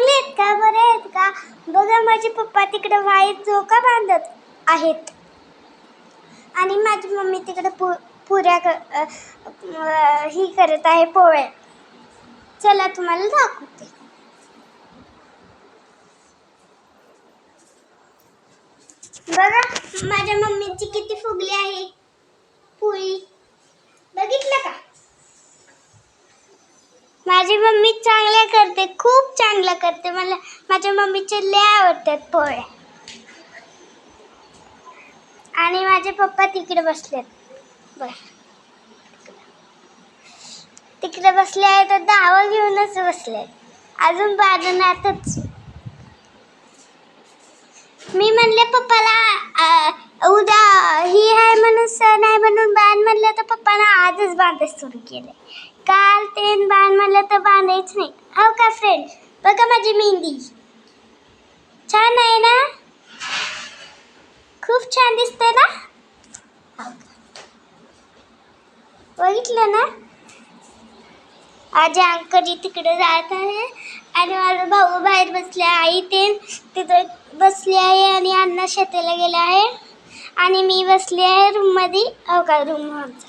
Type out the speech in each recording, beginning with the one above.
चांगले का बरे आहेत का? बघा माझे पप्पा तिकडे वाईट झोका बांधत आहेत. आणि माझी मम्मी तिकडे पु पुऱ्या ही करत आहे पोळ्या. चला तुम्हाला दाखवते. बघा माझ्या मम्मीची किती माझी मम्मी चांगल्या करते खूप चांगलं करते. मला माझ्या मम्मीचे लय आवडतात पोळ्या. आणि माझे पप्पा तिकडे बसलेत. बर. तिकडे बसले आहे तर दावा घेऊनच बसले अजून बाजूनातच मी म्हणले पप्पाला आजच बांधायच सुरू केलं काल ते बांध म्हणलं तर बांधायच नाही. हो का फ्रेंड बघा माझी मेहंदी. छान आहे ना? खूप छान दिसते ना? बघितलं ना? आजी अंकजी तिकडे जात आहे आणि माझा भाऊ बाहेर बसले आई ते तिथं बसली आहे आणि अण्णा शेताला गेला आहे आणि मी बसली आहे रूममध्ये हो का रूम आमचा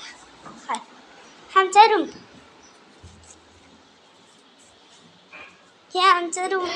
आमचं रूम हे आमचं रूम